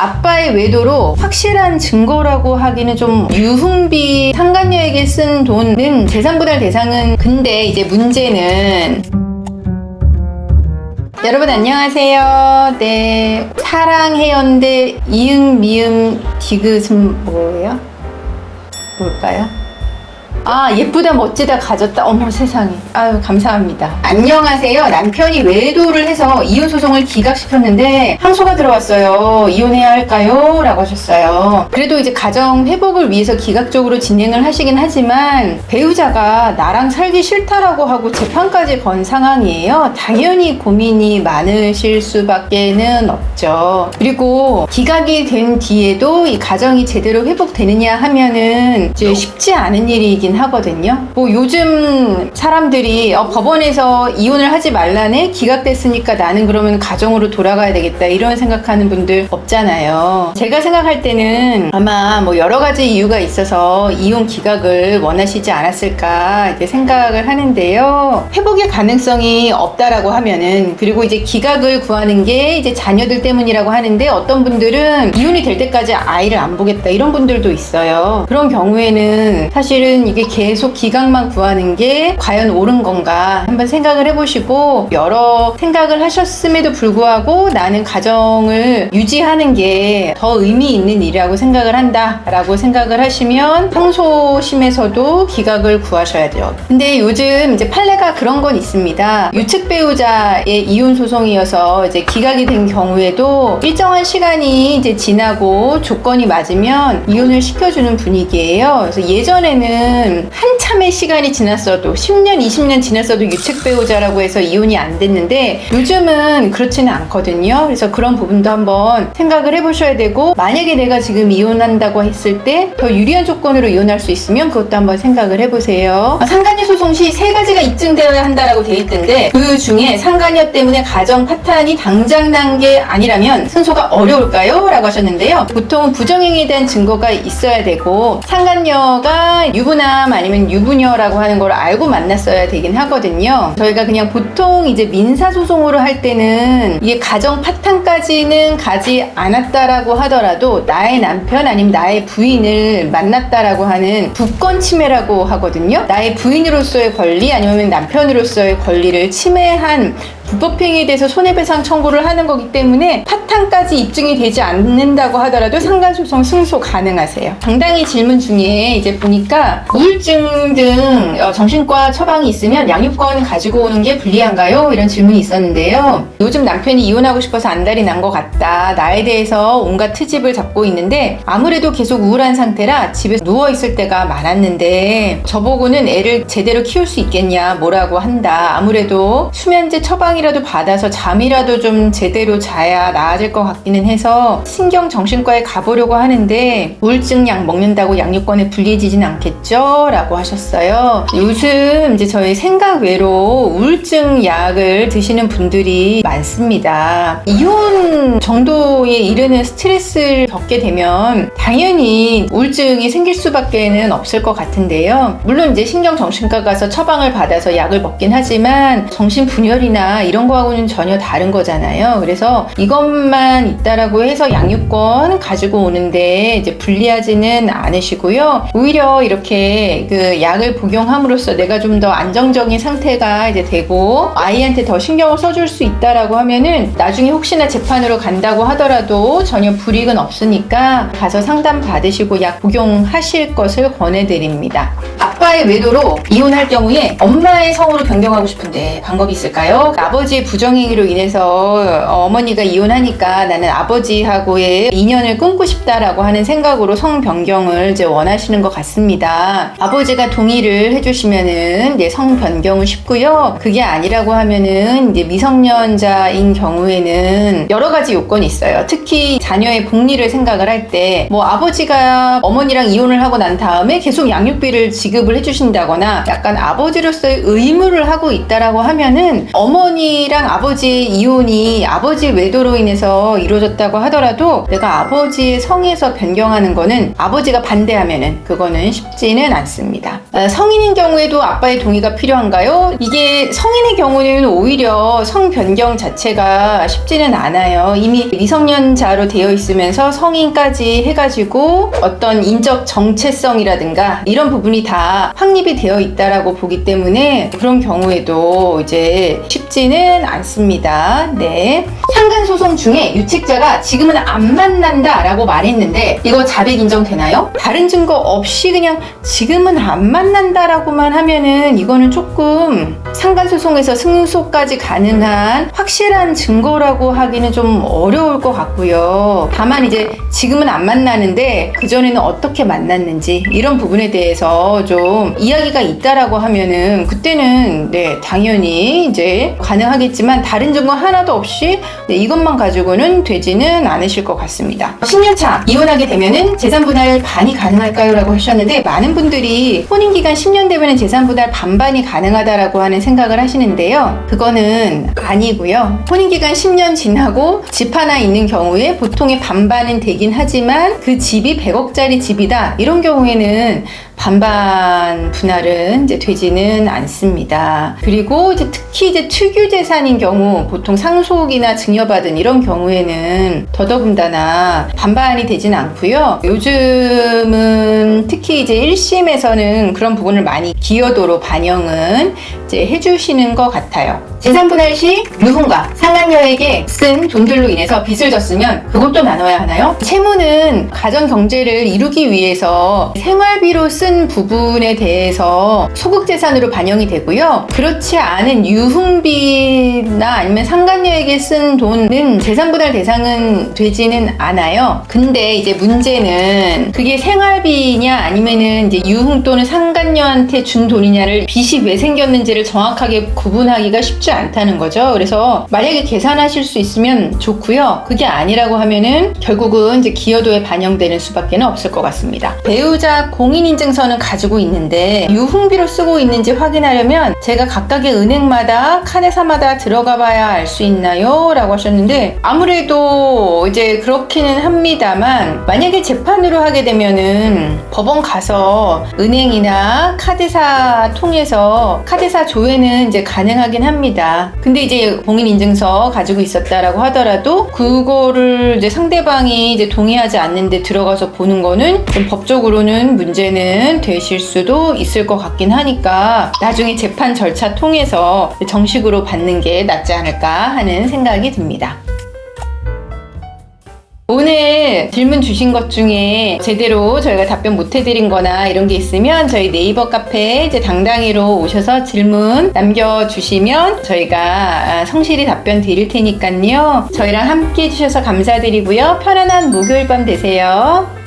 아빠의 외도로 확실한 증거라고 하기는 좀 유흥비 상간녀에게 쓴 돈은 재산분할 대상은 근데 이제 문제는 여러분 안녕하세요. 네 사랑해연대 이응 미음 디귿은 뭐예요? 뭘까요? 아 예쁘다 멋지다 가졌다. 어머 세상에. 아유 감사합니다. 안녕하세요. 남편이 외도를 해서 이혼 소송을 기각시켰는데 항소가 들어왔어요. 이혼해야 할까요? 라고 하셨어요. 그래도 이제 가정 회복을 위해서 기각적으로 진행을 하시긴 하지만 배우자가 나랑 살기 싫다라고 하고 재판까지 건 상황이에요. 당연히 고민이 많으실 수밖에는 없죠. 그리고 기각이 된 뒤에도 이 가정이 제대로 회복되느냐 하면은 이제 쉽지 않은 일이긴 하거든요. 뭐 요즘 사람들이 어, 법원에서 이혼을 하지 말라네 기각됐으니까 나는 그러면 가정으로 돌아가야 되겠다 이런 생각하는 분들 없잖아요. 제가 생각할 때는 아마 뭐 여러 가지 이유가 있어서 이혼 기각을 원하시지 않았을까 이제 생각을 하는데요. 회복의 가능성이 없다라고 하면은 그리고 이제 기각을 구하는 게 이제 자녀들 때문이라고 하는데 어떤 분들은 이혼이 될 때까지 아이를 안 보겠다 이런 분들도 있어요. 그런 경우에는 사실은 이게 계속 기각만 구하는 게 과연 옳은 건가 한번 생각을 해보시고 여러 생각을 하셨음에도 불구하고 나는 가정을 유지하는 게 더 의미 있는 일이라고 생각을 한다 라고 생각을 하시면 항소심에서도 기각을 구하셔야 돼요. 근데 요즘 이제 판례가 그런 건 있습니다. 유측 배우자의 이혼 소송이어서 이제 기각이 된 경우에도 일정한 시간이 이제 지나고 조건이 맞으면 이혼을 시켜주는 분위기예요. 그래서 예전에는 한참의 시간이 지났어도 10년, 20년 지났어도 유책 배우자라고 해서 이혼이 안 됐는데 요즘은 그렇지는 않거든요. 그래서 그런 부분도 한번 생각을 해보셔야 되고 만약에 내가 지금 이혼한다고 했을 때 더 유리한 조건으로 이혼할 수 있으면 그것도 한번 생각을 해보세요. 아, 상간녀 소송 시 세 가지가 입증되어야 한다라고 돼 있던데 그 중에 상간녀 때문에 가정 파탄이 당장 난 게 아니라면 승소가 어려울까요? 라고 하셨는데요. 보통 부정행위에 대한 증거가 있어야 되고 상간녀가 유부남 아니면 유부녀라고 하는 걸 알고 만났어야 되긴 하거든요. 저희가 그냥 보통 이제 민사소송으로 할 때는 이게 가정 파탄까지는 가지 않았다라고 하더라도 나의 남편 아니면 나의 부인을 만났다라고 하는 부권 침해라고 하거든요. 나의 부인으로서의 권리 아니면 남편으로서의 권리를 침해한 불법행위에 대해서 손해배상 청구를 하는 거기 때문에 파탄까지 입증이 되지 않는다고 하더라도 상간소송 승소 가능하세요. 당당히 질문 중에 이제 보니까 우울증 등 어, 정신과 처방이 있으면 양육권 가지고 오는 게 불리한가요? 이런 질문이 있었는데요. 요즘 남편이 이혼하고 싶어서 안달이 난 것 같다. 나에 대해서 온갖 트집을 잡고 있는데 아무래도 계속 우울한 상태라 집에 누워 있을 때가 많았는데 저보고는 애를 제대로 키울 수 있겠냐 뭐라고 한다. 아무래도 수면제 처방이 라도 받아서 잠이라도 좀 제대로 자야 나아질 것 같기는 해서 신경 정신과에 가보려고 하는데 우울증 약 먹는다고 양육권에 불리해지진 않겠죠? 라고 하셨어요. 요즘 이제 저희 생각 외로 우울증 약을 드시는 분들이 많습니다. 이혼 정도에 이르는 스트레스를 겪게 되면 당연히 우울증이 생길 수밖에는 없을 것 같은데요. 물론 이제 신경정신과 가서 처방을 받아서 약을 먹긴 하지만 정신분열이나 이런 거하고는 전혀 다른 거잖아요. 그래서 이것만 있다라고 해서 양육권 가지고 오는데 이제 불리하지는 않으시고요. 오히려 이렇게 그 약을 복용함으로써 내가 좀 더 안정적인 상태가 이제 되고 아이한테 더 신경을 써줄 수 있다라고 하면은 나중에 혹시나 재판으로 간다고 하더라도 전혀 불이익은 없으니까 가서 상담 받으시고 약 복용하실 것을 권해드립니다. 아빠의 외도로 이혼할 경우에 엄마의 성으로 변경하고 싶은데 방법이 있을까요? 아버지의 부정행위로 인해서 어머니가 이혼하니까 나는 아버지하고의 인연을 끊고 싶다라고 하는 생각으로 성 변경을 이제 원하시는 것 같습니다. 아버지가 동의를 해주시면은 이제 성 변경은 쉽고요. 그게 아니라고 하면은 이제 미성년자인 경우에는 여러 가지 요건이 있어요. 특히 자녀의 복리를 생각을 할 때 뭐 아버지가 어머니랑 이혼을 하고 난 다음에 계속 양육비를 지급을 해주신다거나 약간 아버지로서의 의무를 하고 있다라고 하면은 어머니 어머니랑 아버지 이혼이 아버지 외도로 인해서 이루어졌다고 하더라도 내가 아버지의 성에서 변경하는 거는 아버지가 반대하면은 그거는 쉽지는 않습니다. 아, 성인인 경우에도 아빠의 동의가 필요한가요? 이게 성인의 경우는 오히려 성 변경 자체가 쉽지는 않아요. 이미 미성년자로 되어 있으면서 성인까지 해가지고 어떤 인적 정체성이라든가 이런 부분이 다 확립이 되어 있다라고 보기 때문에 그런 경우에도 이제 쉽 지는 않습니다. 네. 상간 소송 중에 유책자가 지금은 안 만난다 라고 말했는데 이거 자백 인정 되나요? 다른 증거 없이 그냥 지금은 안 만난다 라고만 하면은 이거는 조금 상간 소송에서 승소까지 가능한 확실한 증거라고 하기는 좀 어려울 것 같고요. 다만 이제 지금은 안 만나는데 그전에는 어떻게 만났는지 이런 부분에 대해서 좀 이야기가 있다라고 하면은 그때는 네, 당연히 이제 가능하겠지만 다른 증거 하나도 없이 네, 이것만 가지고는 되지는 않으실 것 같습니다. 10년차 이혼하게 되면은 재산 분할 반이 가능할까요? 라고 하셨는데 많은 분들이 혼인 기간 10년 되면은 재산 분할 반반이 가능하다라고 하는 생각을 하시는데요. 그거는 아니고요. 혼인 기간 10년 지나고 집 하나 있는 경우에 보통의 반반은 되긴 하지만 그 집이 100억짜리 집이다. 이런 경우에는 반반 분할은 이제 되지는 않습니다. 그리고 이제 특히 이제 특유 재산인 경우 보통 상속이나 증여받은 이런 경우에는 더더군다나 반반이 되진 않고요. 요즘은 특히 이제 1심에서는 그런 부분을 많이 기여도로 반영은 이제 해주시는 것 같아요. 재산 분할 시 누군가 상간녀에게 쓴 돈들로 인해서 빚을 졌으면 그것도 나눠야 하나요? 채무는 가정 경제를 이루기 위해서 생활비로 쓴 부분에 대해서 소극 재산으로 반영이 되고요. 그렇지 않은 유흥비나 아니면 상간녀에게 쓴 돈은 재산 분할 대상은 되지는 않아요. 근데 이제 문제는 그게 생활비냐 아니면은 이제 유흥 또는 상간녀한테 준 돈이냐를 빚이 왜 생겼는지를 정확하게 구분하기가 쉽지 않다는 거죠. 그래서 만약에 계산하실 수 있으면 좋고요. 그게 아니라고 하면은 결국은 이제 기여도에 반영되는 수밖에 없을 것 같습니다. 배우자 공인인증서 는 가지고 있는데 유흥비로 쓰고 있는지 확인하려면 제가 각각의 은행마다 카네사마다 들어가 봐야 알 수 있나요? 라고 하셨는데 아무래도 이제 그렇기는 합니다만 만약에 재판으로 하게 되면은 법원 가서 은행이나 카드사 통해서 카드사 조회는 이제 가능하긴 합니다. 근데 이제 공인 인증서 가지고 있었다라고 하더라도 그거를 이제 상대방이 이제 동의하지 않는데 들어가서 보는 거는 좀 법적으로는 문제는 되실 수도 있을 것 같긴 하니까 나중에 재판 절차 통해서 정식으로 받는 게 낫지 않을까 하는 생각이 듭니다. 오늘 질문 주신 것 중에 제대로 저희가 답변 못 해드린 거나 이런 게 있으면 저희 네이버 카페 이제 당당히로 오셔서 질문 남겨주시면 저희가 아, 성실히 답변 드릴 테니까요. 저희랑 함께 해주셔서 감사드리고요. 편안한 목요일 밤 되세요.